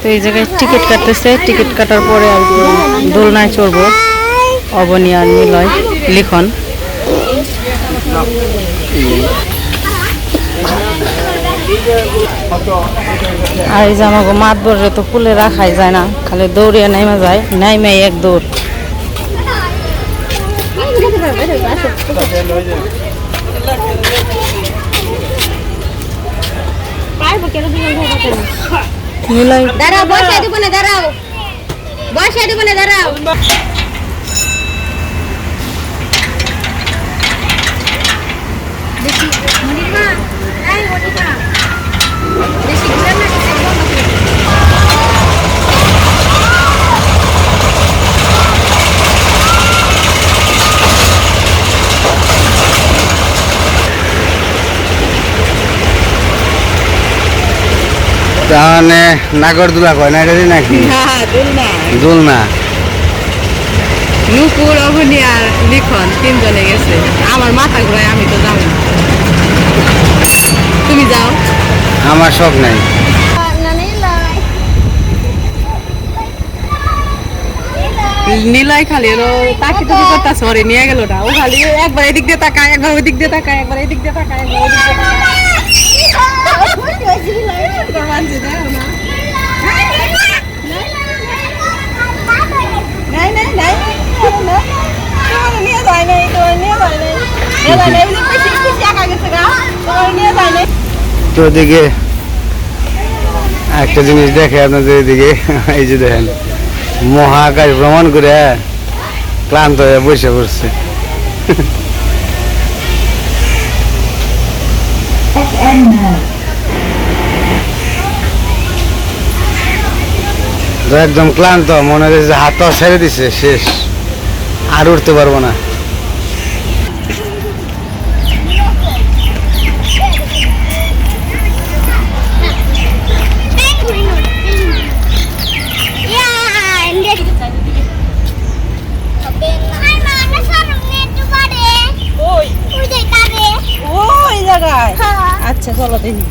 তো এই জায়গায় টিকিট কাটতেছে। টিকিট কাটার পরে আর দোলনায় চড়বো। অবনী আর নিলয় লিখন। আর এই যে আমাকে মাত বরে তো পুলে রাখাই যায় না। খালি দৌড়িয়ে নাইমা যায় নাইমে এক দৌড়। নিলয়। দাঁড়াও বসে দিব না দাঁড়াও। বসে দিব না দাঁড়াও ঘুরে না বেশি ঘুরে না। তাহলে নাগরদোলা কয় না এটা নাকি? দোলনা নুপুর অবনী আর লিখন তিনজনে গেছে। আমার মাথা ঘুরায় আমি তো যাব তুমি যাও। আমার শখ নাই। না নিলয় নিলয় খালি ওর তাকে টুকি করতেছে ওরে নিয়ে গেল না। ও খালি একবার এদিক দিয়ে তাকায় একবার ওই দিক দিয়ে তাকায় একবার এদিক দিয়ে তাকায় একবার ওই দিক দিয়ে তাকায়। মানছে দেখো না নাই নাই নাই তোমার নিয়ে যায় নাই তোমার নিয়ে যায় নাই নিয়ে যায় নাই এমনি পিছিয়ে পিছিয়ে একা গেছে গা তোমার নিয়ে যায় নাই তো এদিকে একটা জিনিস দেখে আপনাদের এদিকে এই যে দেখেন মহাকাশ ভ্রমণ করে ক্লান্ত হয়ে বসে পড়ছে তো একদম ক্লান্ত মনে হচ্ছে যে হাত পা ছেড়ে দিছে শেষ। আর উঠতে পারব না। ওই। ওই জায়গায়। আচ্ছা চলো দেখি।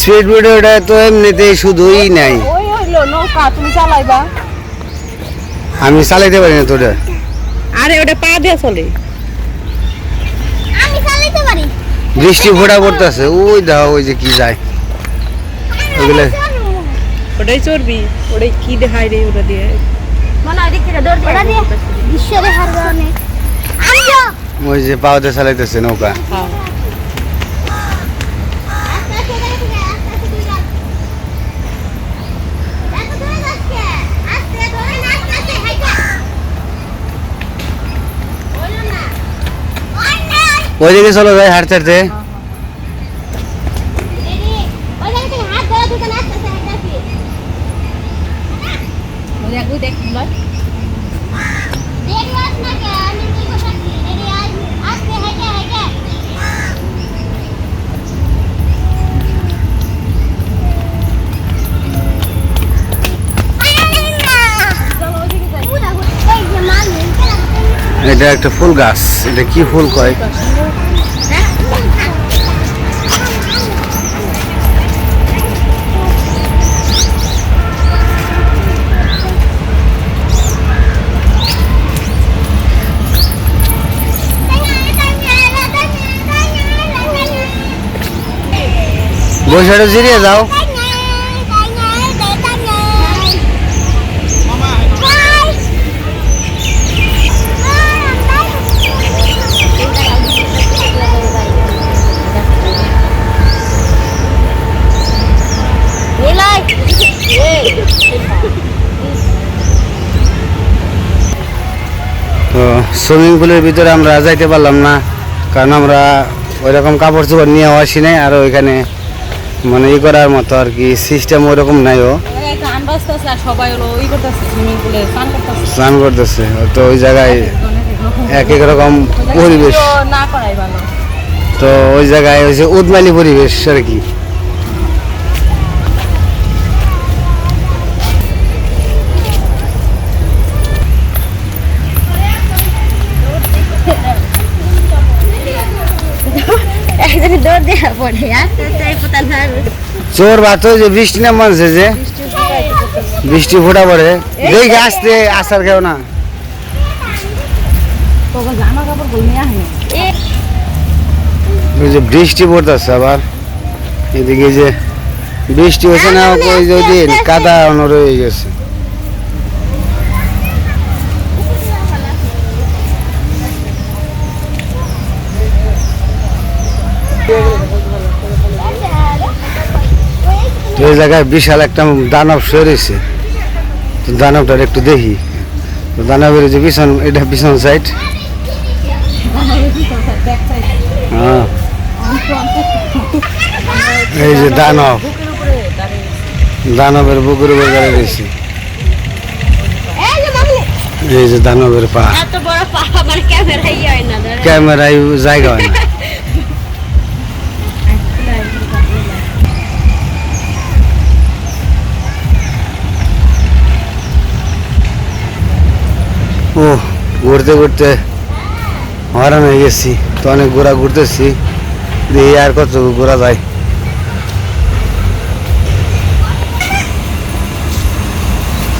স্পিড ভিডিওটা তো এমনিতেই শুধুই নাই। ওই হইল নৌকা তুমি চালাইবা। আমি চালাইতে পারি না তোটা আরে ওটা পা দিয়ে চলে। আমি চালাতে পারি। বৃষ্টি ফোটা পড়তেছে ওই দাও ওই যে কি যায়। ওগুলো ওটাই চড়বি ওটাই কি দেখায় রে ওটা দিয়ে। মনে হয় দিয়ে ওই যে পাওয়াতে চালাইতেছে নৌকা হ্যাঁ আস্তে আস্তে যাচ্ছে আস্তে আস্তে তুই যাস এত দূরে যাচ্ছে আস্তে ধরে না আস্তে আস্তে হাইটা বলো না ওই না ওইদিকে চলো যাই হাঁটতে হাঁটতে রেডি ওই জায়গা থেকে হাত ধরা দুটো আস্তে আস্তে হাইটাছি ওই একই দেখ লয় রেডি আস না কে আমি কি করছি রেডি আস আস্তে হাইটা হাইটা এটা একটা ফুল গাছ এটা কি ফুল কয়? বসে জিরিয়ে যাও সুইমিং পুলের ভিতরে আমরা যাইতে পারলাম না, কারণ আমরা ওই রকম কাপড় চোপড় নিয়ে আসি নাই, আর ওইখানে মানে ই করার মতো আর কি সিস্টেম ওরকম নাই ও স্নান করতেছে। তো ওই জায়গায় এক এক রকম পরিবেশ। তো ওই জায়গায় হচ্ছে উদমালি পরিবেশ আর কি। দৌড় পড়ে চোর বাতো যে বৃষ্টি না মানছে যে বৃষ্টি ফোটা পড়ে। দেখে আসতে আসার কেউ না। যে বৃষ্টি পড়তেছে আবার। এদিকে যে বৃষ্টি হচ্ছে না ওই যে দিন কাদা রয়ে গেছে। এই জায়গায় বিশাল একটা দানব সরেছে তো দানবটার একটু দেখি। তো দানবের যে পিছন এটা পিছন সাইড হ্যাঁ। এই যে দানব। দানবের বুকুর উপর গাড়ি রয়েছে। এই যে দানবের পা। ক্যামেরায় জায়গা হয় না। ও, ঘুরতে ঘুরতে হরান হয়ে গেছি। তো অনেক ঘোরা ঘুরতেছি। দিয়ে আর কত ঘোরা যায়।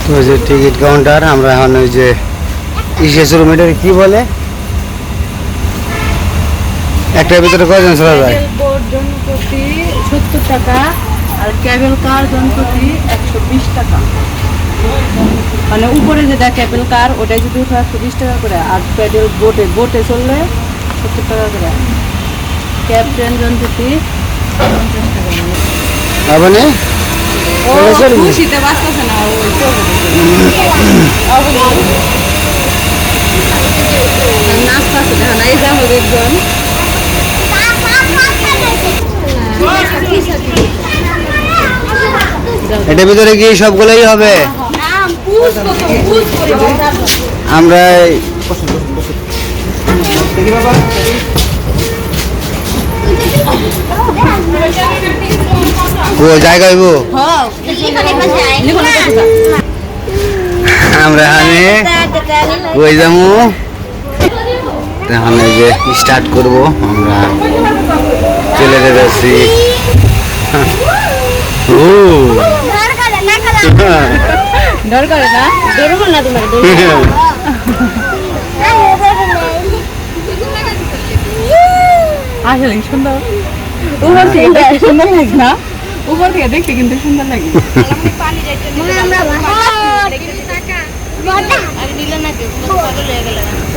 তো যে টিকিট কাউন্টার, আমরা এখন ওই যে ইসের রুম এটা কি বলে? একটার ভিতরে কয়জন চলা যায়? সত্তর টাকা আর ক্যাবেল কার একশো টাকা। মানে উপরে যেটা ক্যাবেল কার ওটাই যদি উঠে একশো বিশ টাকা করে আর প্যাডেল বোটে বোটে চললে সত্তর টাকা করে। ক্যাব ট্রেন জনপ্রতি পঞ্চাশ টাকা করে। ও খুশিতে বাঁচতেছে না ওই চলবে নাচতে আছে দেখো না এই যা হবে একজন। এটার ভিতরে গিয়ে সবগুলোই হবে? আমরা এই- ও জায়গা হইব। আমরা এখানে কই যাব। এখন যে স্টার্ট করব আমরা চলে যেতেছি ও। ডর করে না ধরবো না। তোমার আসলে সুন্দর? উপর থেকে দেখতে সুন্দর লাগে না? উপর থেকে দেখতে কিন্তু সুন্দর লাগে।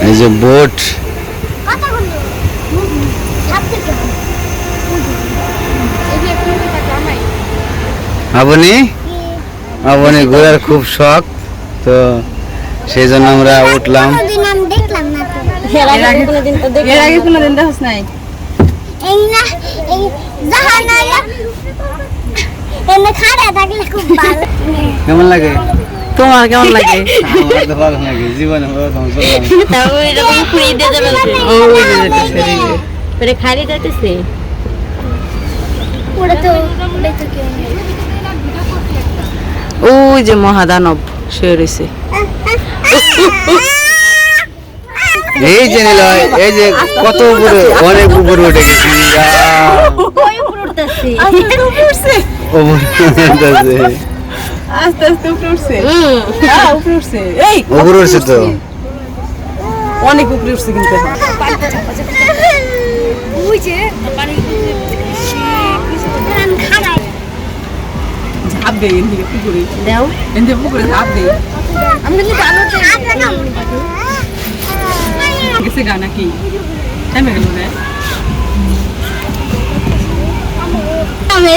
এই যে বোট। আপনি আপনি ঘোরার খুব শখ তো সেই জন্য আমরা উঠলাম দেখলাম না তো এর আগে কোনোদিন তো এর আগে কোনোদিন দেখাস নাই এই না এই জাহানারা এনে খাড়া থাকলে খুব ভালো কেমন লাগে তোমার কেমন লাগে আমার তো ভালো লাগে জীবনে তাও এরকম খুঁড়ি দিয়ে যাবে ও ওই যেতেছে, এই খালি যাইতেছে ওরা তো ওরা তো কেউ নেই ওই যে মহাদানব শুয়ে রয়েছে এই যে নিলয় এই যে কত উপরে অনেক উপরে উঠে গেছি ওই উপরে উঠতেছে। উপরে উঠতেছে। আস্তে আস্তে উপরে উঠছে। হ্যাঁ, উপরে উঠছে। এই উপরে উঠছে তো। অনেক উপরে উঠছে কিন্তু ঝাঁপ এদিকে পুকুরে দাও। এদিকে পুকুরে ঝাঁপ দেয় আমি কিন্তু জানোতে গেছে গা নাকি? থেমে গেল আমি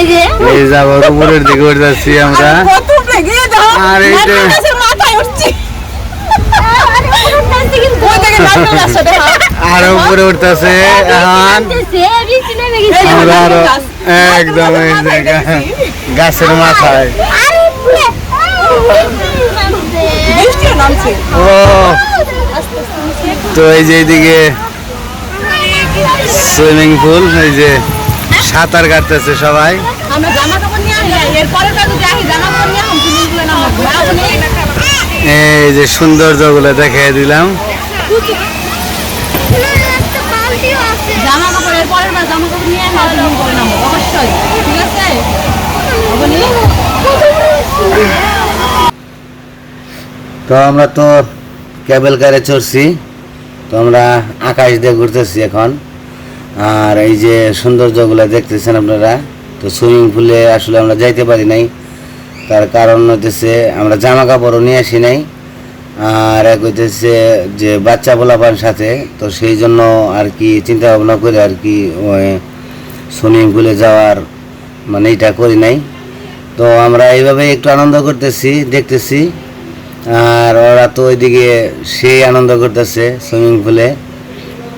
এই যাব উপরের দিকে উঠে যাচ্ছি আমরা। কত উপরে গিয়ে আর এই যে- মাথায় উঠছি। উপরে উঠতেছে এখন আমরা আরও একদম এই গাছের মাথায়। ও। তো এই যে এইদিকে সুইমিং পুল এই যে সাঁতার কাটতেছে সবাই। এই যে। সৌন্দর্যগুলো দেখিয়ে দিলাম। জামা কাপড় এর পরের বার জামা কাপড় নিয়ে অবশ্যই ঠিক আছে? তো আমরা তো কেবল কারে চড়ছি, তো আমরা আকাশ দিয়ে ঘুরতেছি এখন। আর এই যে সৌন্দর্যগুলো দেখতেছেন আপনারা, তো সুইমিং পুলে আসলে আমরা যাইতে পারি নাই। তার কারণ হইতেছে আমরা জামা কাপড়ও নিয়ে আসি নাই। আর এক হইতেছে যে বাচ্চা পোলাপান সাথে, তো সেই জন্য আর কি চিন্তা ভাবনা করে আর কি সুইমিং পুলে যাওয়ার মানে এটা করি নাই। তো আমরা এইভাবে একটু আনন্দ করতেছি, দেখতেছি। আর ওরা তো ওইদিকে সেই আনন্দ করতেছে সুইমিং পুলে।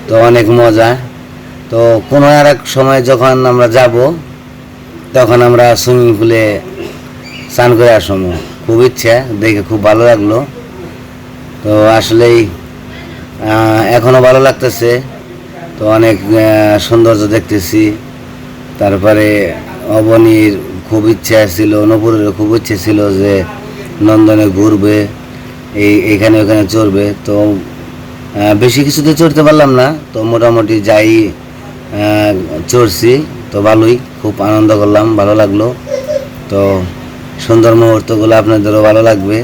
তো অনেক মজা। তো কোনো আর এক সময় যখন আমরা যাব, তখন আমরা সুইমিং পুলে স্নান করে আসব। খুব ইচ্ছা, দেখে খুব ভালো লাগল। তো আসলেই এখনও ভালো লাগতেছে। তো অনেক সৌন্দর্য দেখতেছি। তারপরে অবনীর খুব ইচ্ছা ছিল নপুরের খুব ইচ্ছে ছিল যে নন্দনে ঘুরবে, এই, এখানে ওখানে চড়বে। তো বেশি কিছুতে চড়তে পারলাম না, তো মোটামুটি যাই চড়ছি। তো ভালোই, খুব আনন্দ করলাম, ভালো লাগল। তো সুন্দর মুহূর্তগুলো আপনাদেরও ভালো লাগবে।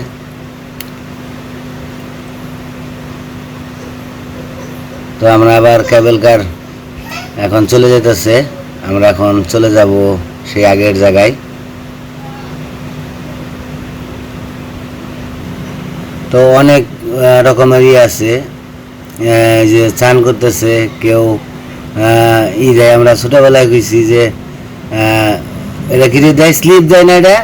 তো আমরা আবার কেবল কার এখন চলে যেতেছে আমরা এখন চলে যাব সেই আগের জায়গায়। তো অনেক আহ, রকমের ইয়ে আছে। যে চান করতেছে কেউ ই দেয় আমরা ছোটবেলায় গেছি যে এটা কি দেয় স্লিপ দেয় না এটা?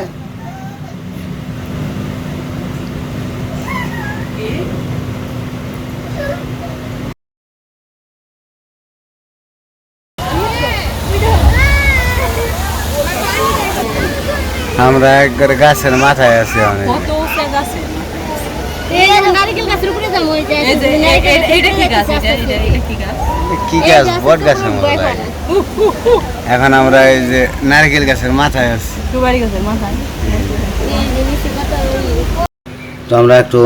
আমরা একবার গাছের মাথায় আছি অনেক। কত উঁচা গাছে? নারকেল গাছের উপরে যাব ওই যে এই যে এ- এ- এটা কি গাছ? এটা এটা এটা কি গাছ? কি গাছ? বট গাছের মতো এখন আমরা এই যে নারকেল গাছের মাথায় আছি। সুপারি গাছের মাথায়। তো আমরা একটু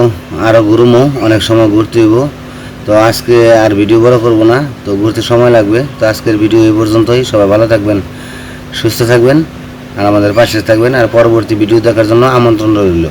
আরও ঘুরবো অনেক সময় ঘুরতে হইব। তো আজকে আর ভিডিও বড় করব না তো ঘুরতে সময় লাগবে। তো আজকের ভিডিও এই পর্যন্তই সবাই ভালো থাকবেন সুস্থ থাকবেন। আর আমাদের পাশে থাকবেন আর পরবর্তী ভিডিও দেখার জন্য আমন্ত্রণ রইল।